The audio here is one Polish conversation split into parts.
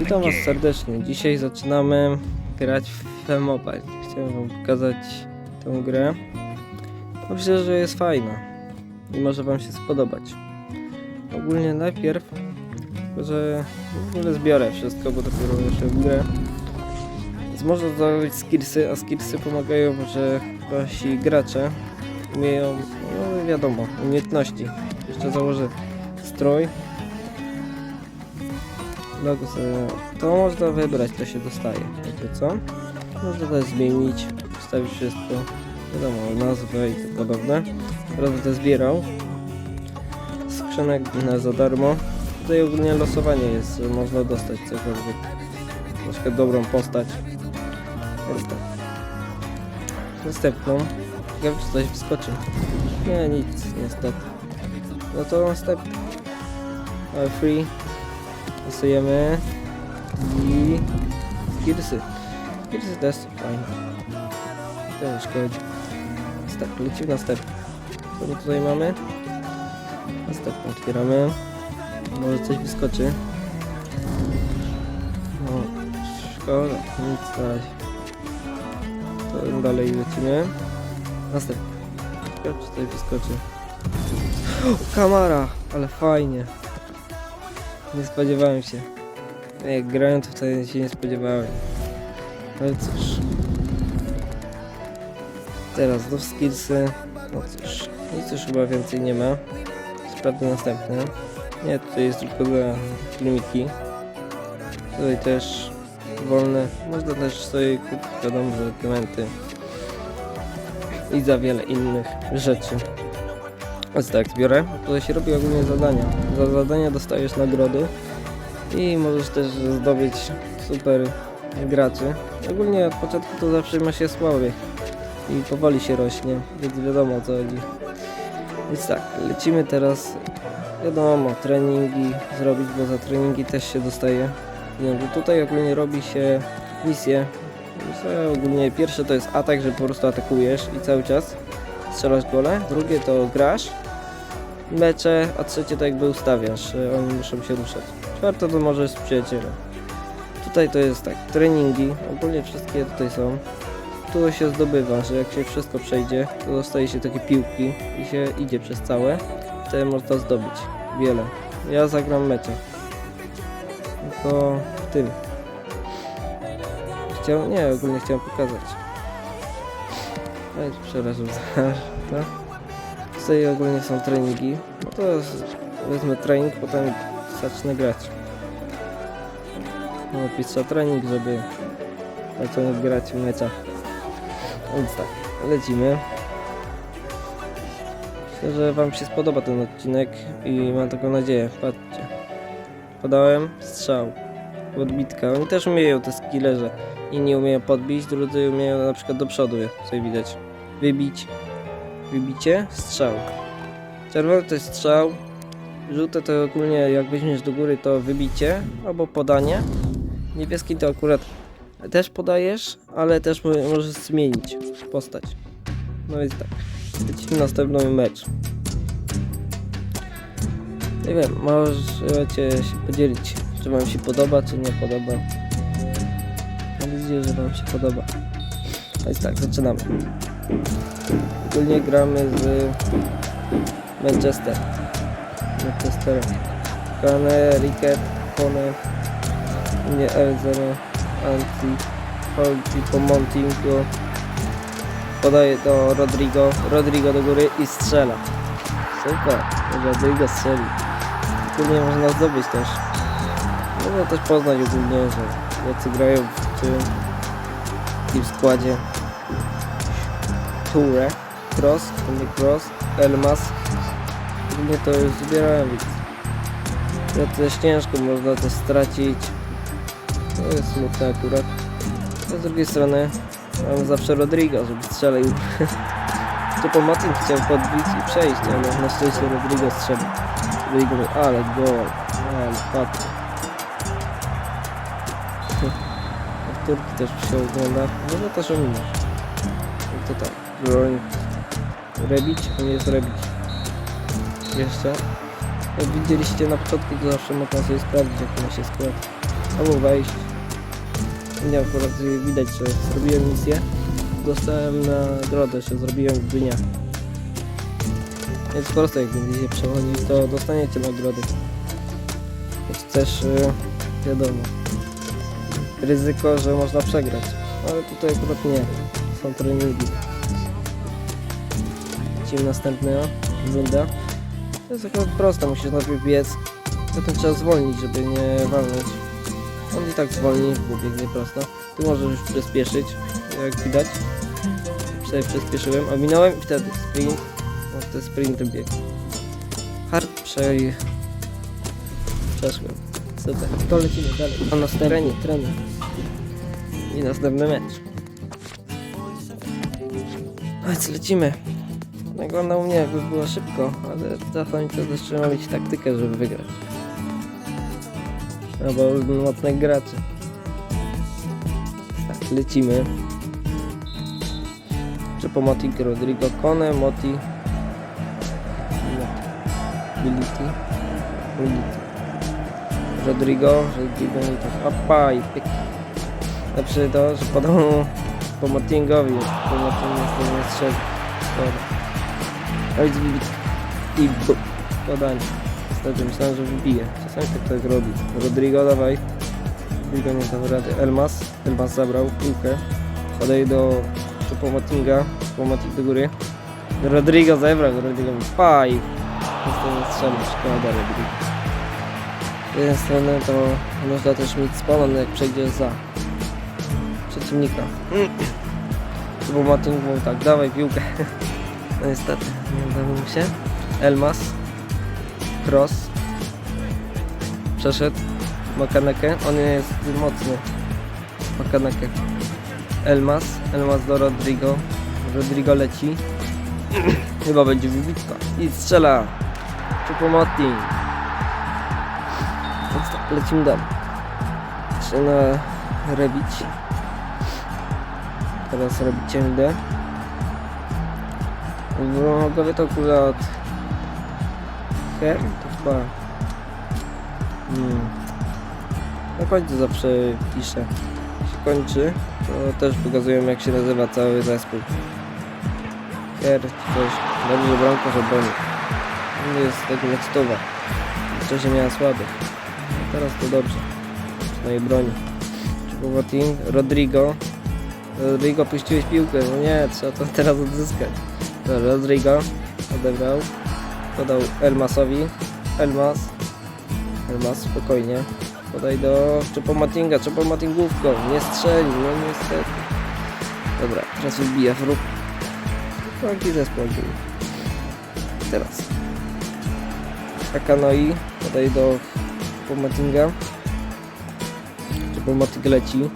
Witam Was serdecznie. Dzisiaj zaczynamy grać w FIFA Mobile. Chciałem Wam pokazać tę grę. Myślę, że jest fajna i może Wam się spodobać. Ogólnie najpierw, że w ogóle zbiorę wszystko, bo dopiero jeszcze w grę. Więc można zdobyć skillsy, a skillsy pomagają, że wasi gracze umieją, no wiadomo, umiejętności. Jeszcze założę strój, logo to można wybrać, to się dostaje, jakby co? Można też zmienić, wstawić wszystko, wiadomo, nazwę i tym podobne. Teraz będę zbierał skrzynek na za darmo. Tutaj ogólnie losowanie jest, można dostać cokolwiek, na przykład dobrą postać. Więc tak. Następną, ciekawe czy coś wyskoczy. Nie, nic, niestety. No to następny. Free. Losujemy i skillsy. Skillsy też fajne. Nie szkodzi. Tak, lecimy następny. Co my tutaj mamy? Następny otwieramy. Może coś wyskoczy. No, szkoda, nic na. To dalej lecimy. Następny. Ciekawe, czy coś wyskoczy. O, kamera! Ale fajnie. Nie spodziewałem się. Jak grałem, to wcale się nie spodziewałem. Ale cóż. Teraz do skillsy. No cóż, nic już chyba więcej nie ma. Sprawdzę następne. Nie, tutaj jest tylko dla filmiki. Tutaj też wolne. Można też sobie kupić, wiadomo, dokumenty. I za wiele innych rzeczy. Więc tak, zbiorę. Tutaj się robi ogólnie zadania. Za zadania dostajesz nagrody i możesz też zdobyć super graczy. Ogólnie od początku to zawsze ma się słaby i powoli się rośnie, więc wiadomo o co chodzi. Więc tak, lecimy teraz, wiadomo, treningi zrobić, bo za treningi też się dostaje. Nie, bo tutaj ogólnie robi się misje. Misje ogólnie pierwsze to jest atak, że po prostu atakujesz i cały czas strzelasz gole. Drugie to grasz mecze, a trzecie to jakby ustawiasz, że oni muszą się ruszać. Czwarte to możesz z przyjacielem. Tutaj to jest tak, treningi, ogólnie wszystkie tutaj są. Tu się zdobywa, że jak się wszystko przejdzie, to dostaje się takie piłki i się idzie przez całe. Wtedy można zdobyć wiele. Ja zagram mecze. Tylko w tym. Chciał, nie, ogólnie chciałem pokazać. Ej, przepraszam, tak? Tutaj ogólnie są treningi. No to wezmę trening, potem zacznę grać. No, pisał trening, żeby zacząć grać w meczach. Więc tak, lecimy. Myślę, że Wam się spodoba ten odcinek i mam taką nadzieję. Patrzcie. Podałem strzał. Podbitka. Oni też umieją te skille, że inni umieją podbić, drudzy umieją na przykład do przodu, jak tutaj widać. Wybić. Wybicie, strzał. Czerwony to jest strzał. Żółte to ogólnie jak weźmiesz do góry to wybicie albo podanie. Niebieski to akurat też podajesz, ale też mo- możesz zmienić postać. No więc tak. Lecimy następny mecz. Nie wiem, możecie się podzielić, czy wam się podoba, czy nie podoba. Mam nadzieję, że wam się podoba. Więc tak, zaczynamy. Ogólnie gramy z Manchester. Manchesterem. Kane, Ricket, Kone, nie Elzeme, Anti, chodzi po Montingu. Podaje do Rodrigo, Rodrigo do góry i strzela. Super, Rodrigo strzeli. Ogólnie można zdobyć też. Można też poznać ogólnie, że jacy grają w tym, w tym składzie. Toure, Cross, Tony Cross, Elmas. Ogólnie to już zbierałem, więc to też ciężko, można to stracić. To jest smutne akurat. A z drugiej strony mam zawsze Rodrigo, żeby strzelił. Tu po Martin chciał podbić i przejść, ale na szczęście Rodrigo strzelił. Rodrigo ale gol, ale patrz. Powtórki też się ogląda, można też ominąć. I to tak, broń. Rebić, a nie rebić. Jeszcze. Jak widzieliście na początku, to zawsze można sobie sprawdzić, jaki ma się skład. albo wejść. Nie akurat widać, że zrobiłem misję. Dostałem nagrodę, że zrobiłem w dniach. Więc po prostu jak będziecie przechodzić, to dostaniecie nagrody. Choć też wiadomo. Ryzyko, że można przegrać. Ale tutaj akurat nie. Są treningi. Lecimy następna runda. To jest akurat proste, musisz najpierw biec. Potem trzeba zwolnić, żeby nie walnąć. On i tak zwolni, bo biegnie prosto. Tu możesz już przyspieszyć, jak widać. Tutaj przyspieszyłem, ominąłem i wtedy sprint. No to sprintem bieg. Hard przej... Przeszłem. Super. To lecimy dalej. A następny trening, trening. I następny mecz. Więc lecimy. Wygląda u mnie jakby było szybko, ale czasami to trzeba mieć taktykę, żeby wygrać. Albo mocnych graczy. Tak, lecimy. Czy po Moti Rodrigo Kone, Moti Militi Militi Rodrigo, Rodrigo i tak opa i pyk. Lepsze to, że podał mu po Motingowi, po strzelił. Ojc wybit i. Podanie. Niestety myślałem, że wybije. Czasami tak tak robi. Rodrigo, dawaj. Rodrigo nie dał rady. Elmas. Elmas zabrał piłkę. Podaje do Chupomotinga. Chupomoting do góry. Rodrigo zebrał. Rodrigo mi niestety nie strzelił. Szkoda Rodrigo. Z jednej strony to można też mieć spalony jak przejdzie za przeciwnika. Chupomoting mówił tak, dawaj piłkę. No niestety, nie udało mi się. Elmas. Cross. Przeszedł. Makanekę. On jest mocny. Makanekę. Elmas. Elmas do Rodrigo. Rodrigo leci. Chyba będzie wybitka. I strzela. Chupomoting. Więc tak, lecimy dalej. Zaczyna rebić. Teraz rebicie idę. W głowie to akurat Her? To chyba hmm. Na końcu zawsze piszę. Jak się kończy To też pokazują jak się nazywa cały zespół. Her coś. Dobrze bramkarz obrony On jest taki mectowa Wcześniej miała słaby. A Teraz to dobrze. Przynajmniej broni. Choupo-Moting, Rodrigo. Rodrigo puściłeś piłkę, no nie, trzeba to teraz odzyskać Rodrigo odebrał, podał Elmasowi, Elmas, Elmas spokojnie, podaj do Czepomatinga, Czepomatingówką, nie strzeli, no niestety. Dobra, teraz wybija wróg. Taki zespół był. Teraz. Akanoi, podaj do Czepomatinga, Czepomating leci,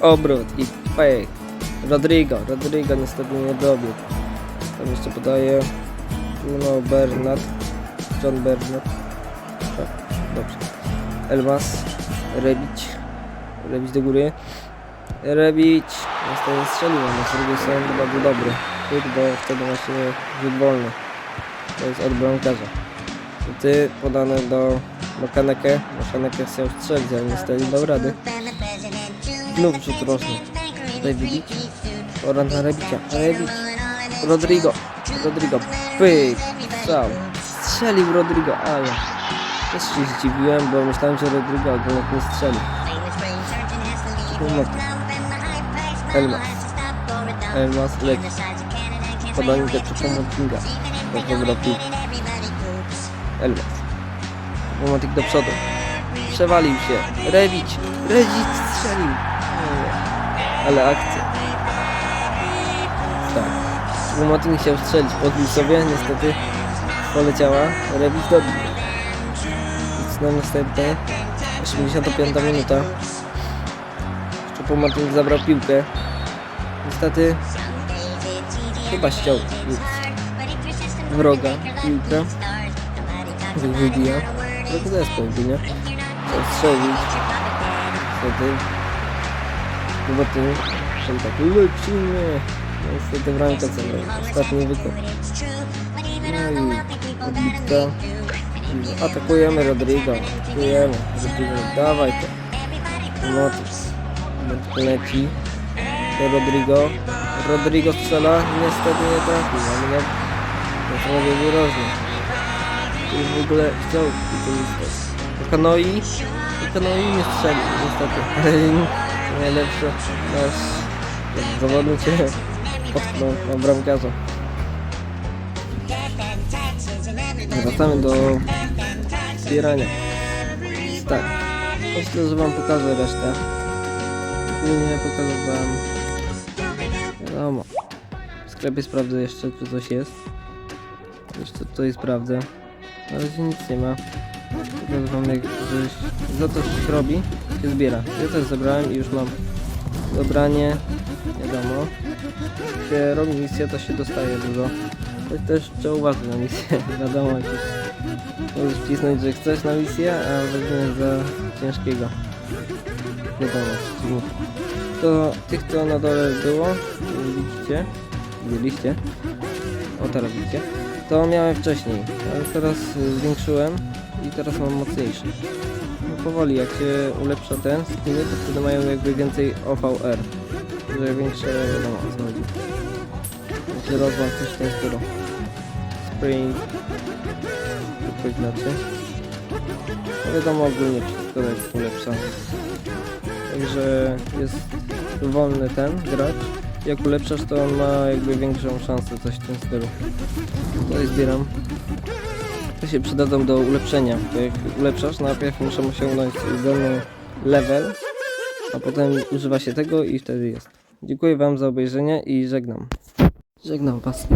obrót i pej. Rodrigo, Rodrigo niestety nie dobiegł. Tam jeszcze podaje Bruno Bernat, John Bernat. Tak, dobrze. Elmas, Rebić, Rebić do góry. Rebić, niestety strzelił, ale z drugiej strony chyba był dobry. Chód, bo wtedy właśnie rzut wolny. To jest od bramkarza. Ty podane do Makanekę. Makanekę chciał strzelić, ale niestety nie dał rady. Znów rzut roczny. Tutaj. Pora na Rebicia. Rebić. Rodrigo. Rodrigo. Pyk. Strzał. Strzelił Rodrigo. A ja. Też się zdziwiłem, bo myślałem, że Rodrigo akurat nie strzelił. Pomocy. Elmas. Elmas leci. Podanie do Chupomotinga. Do piłkę. Elmas. Chupomoting do przodu. Przewalił się. Rebić. Rebić strzelił. Ale akcja. Tak. Chupomoting chciał strzelić. Podbił sobie. Niestety poleciała. Rebić dobił. Więc na następne. 85 minuta. Chupomoting zabrał piłkę. Niestety chyba ściął wroga piłkę. Wybija. Trochę zespół, nie? Chciał strzelić. Niestety. Chyba ty tak lecimy. No Niestety bramka zabrał. Ostatni wykop. No i odbitka. Atakujemy Rodrigo. Atakujemy. Rodrigo, dawaj to. Motis. leci. Do Rodrigo. Rodrigo strzela. Niestety nie trafił, ale no... To mówię wyraźnie. I w ogóle chciał wykorzystać. Kanoi. I Kanoi nie strzelił, niestety. Ale najlepsze nasz zawodnik potknął na bramkarza. Wracamy do zbierania. Tak. Myślę, że wam pokażę resztę. Ogólnie pokażę wam... Wiadomo. W sklepie sprawdzę jeszcze, czy coś jest. Jeszcze tutaj sprawdzę. Na razie nic nie ma. Pokażę wam jak że za to coś robi, się zbiera. Ja też zebrałem i już mam dobranie. Wiadomo. Się robi misję, to się dostaje dużo. Choć też trzeba uważać na misję. Wiadomo, możesz wcisnąć, że chcesz na misję, a weźmiesz za ciężkiego. Wiadomo, przeciwnika. To tych, co na dole było, widzicie, widzieliście, o teraz widzicie, to miałem wcześniej, ale teraz zwiększyłem i teraz mam mocniejszy. No powoli, jak się ulepsza ten skiny, to wtedy mają jakby więcej OVR, że większe, wiadomo o co chodzi. Znaczy rozwal coś w tym stylu. Spring, to znaczy. No wiadomo ogólnie wszystko tak ulepsza. Także jest wolny ten gracz. Jak ulepszasz to on ma jakby większą szansę coś w tym stylu. I zbieram. To się przydadzą do ulepszenia. To jak ulepszasz, najpierw muszę osiągnąć dolny level, a potem używa się tego i wtedy jest. Dziękuję wam za obejrzenie i żegnam. Żegnam was.